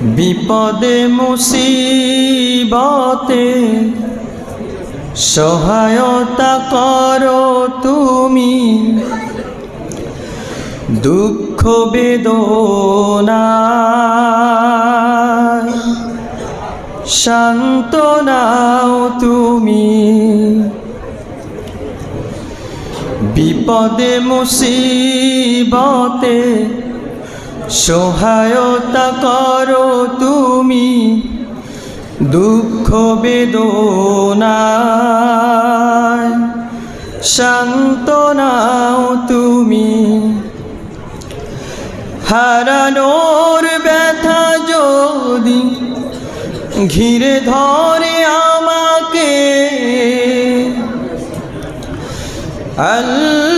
বিপদে মুসিবতে সহায়তা করো তুমি। দুঃখ বেদনা শান্তনাও তুমি। বিপদে মুসিবতে সহায়তা করো তুমি দুঃখ বেদনায়। শান্তনাও তুমি। হারানোর ব্যথা যদি ঘিরে ধরে আমাকে আল্লাহ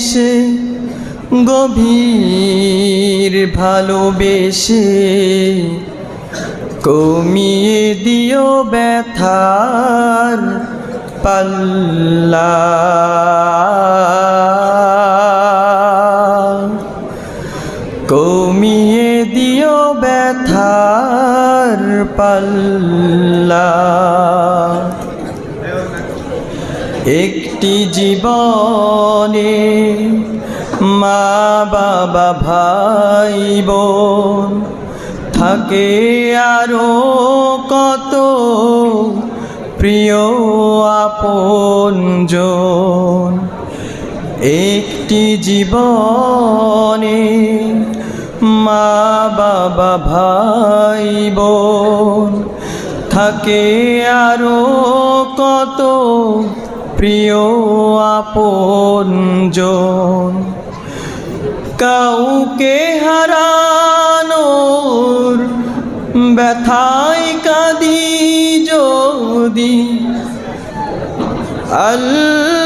এসে গভীর ভালোবেসে কমিয়ে দিও ব্যথার পাল্লা। কমিয়ে দিও ব্যথার পাল্লা। একটি জীবনে মা, বাবা, ভাই, বোন থাকে আরও কত প্রিয় আপনজন। একটি জীবনে মা, বাবা, ভাই, বোন থাকে আরও কত প্রিয় আপনজন কাউকে হারানোর ব্যথায় কাঁদি যদি আল্লাহ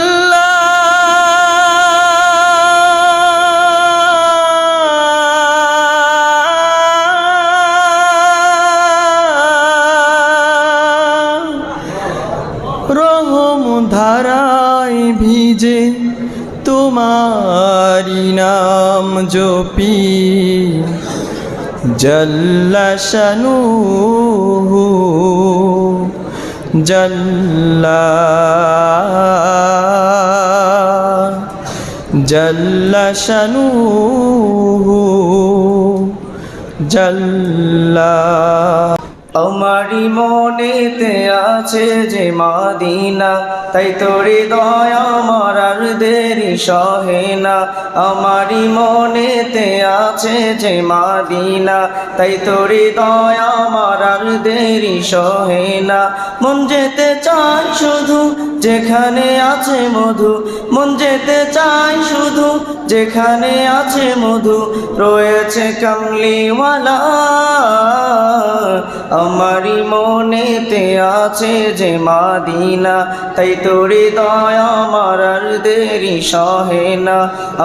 ধারায় ভিজে তোমারি নাম জপি। জল্লাশনু জল্লা জল্লাশনু জল্লা। আমারি মনেতে আছে যে মাদিনা, তাই তোরে দয়া আমার আর দেরি সহে না। আমারি মনেতে আছে যে মাদিনা, তাই তোরে দয়া আমার আর দেরি সহে না। মন যেতে চাই শুধু যেখানে আছে মধু, মন যেতে চাই শুধু। যেখানে আছে মধু, রয়েছে কামলিওয়ালা। আমারি মনেতে আছে যে মাদিনা, তাই তোরে দয়া আমার আর দেরি সহে না।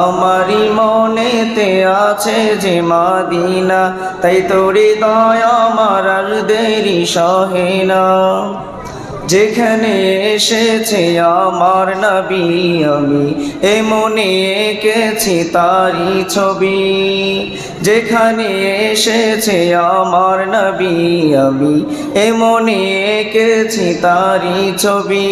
আমারি মনেতে আছে যে মাদিনা, তাই তোরে দয়া আমার আর দেরি সহে না। যেখানে এসেছে আমার নবী, আমি এ মনে এঁকেছি তারি ছবি। যেখানে এসেছে আমার নবী, আমি এ মনে এঁকেছি তারি ছবি।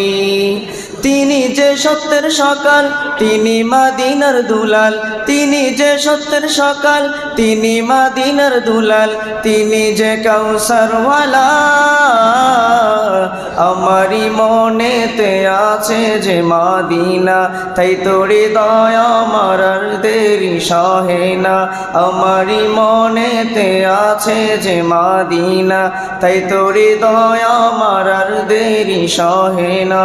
তিনি যে সত্যের সকাল, তিনি মাদিনার দুলাল। তিনি যে সত্যের সকাল, তিনি মাদিনার দুলাল। তিনি যে কাউসারওয়ালা আমারি মনেতে আছে যে মাদিনা। তাই তোরে দয়া আমার আর দেরি সহে না। আমারি মনেতে আছে যে মাদিনা। তাই তোরে দয়া আমার আর দেরি সহে না।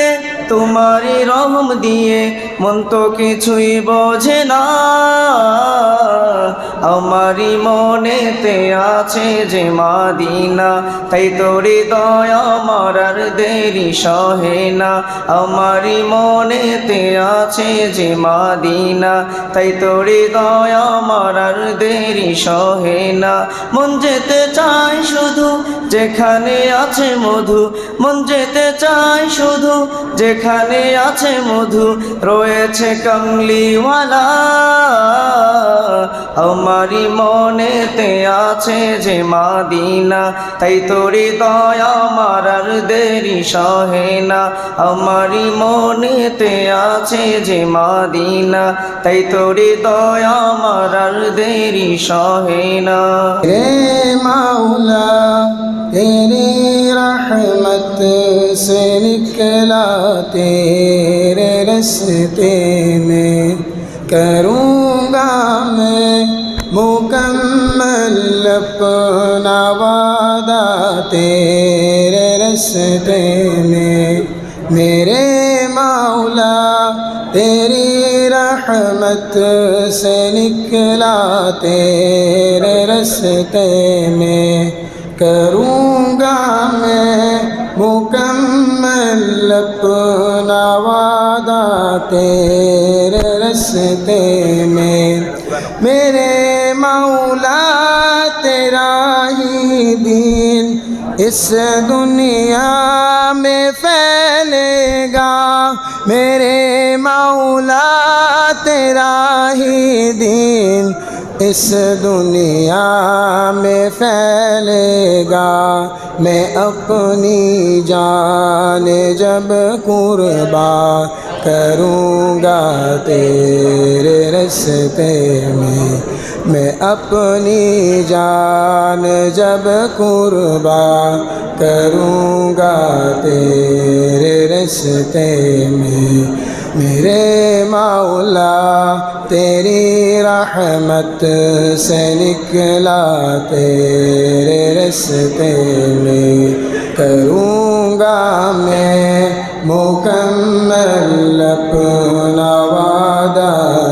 তোমারই রহম দিয়ে মন তো কিছুই বোঝে না। আমারই মনেতে আছে যে মাদিনা, তাই তোরে দয়া মারার দেরি সহে না। আমারই মনেতে আছে যে মাদিনা, তাই তোরে দয়া মারার দেরি সহে না। মন যেতে চাই শুধু যেখানে আছে মধু, মন যেতে চাই শুধু যেখানে যেখানে আছে মধু, রয়েছে কমলিওয়ালা। আমারি মনেতে আছে যে মাদিনা, তাই তোরে দয়া মারার দেরি সহে না। আমারি মনেতে আছে যে মাদিনা, তাই তোরে দয়া মারার দেরি সহে না। রে মাওলা রে রহমত সে নিকলা تیرے رستے میں کروں گا میں مکمل اپنا وعدہ تیرے رستے میں میرے مولا تیری رحمت سے نکلا تیرے رستے میں کروں گا میں مکمل اپنا تیرے رستے میں میرے مولا تیرا ہی دین اس دنیا میں پھیلے گا میرے مولا تیرا ہی دین इस दुनिया में फैलेगा। मैं अपनी जान जब कुर्बा करूँगा तेरे रस्ते में। मैं अपनी जान जब कुर्बा करूँगा तेरे रस्ते में। میرے مولا، تیری رحمت سے نکلا، تیرے رستے میں کروں گا میں مکمل اپنا وعدہ۔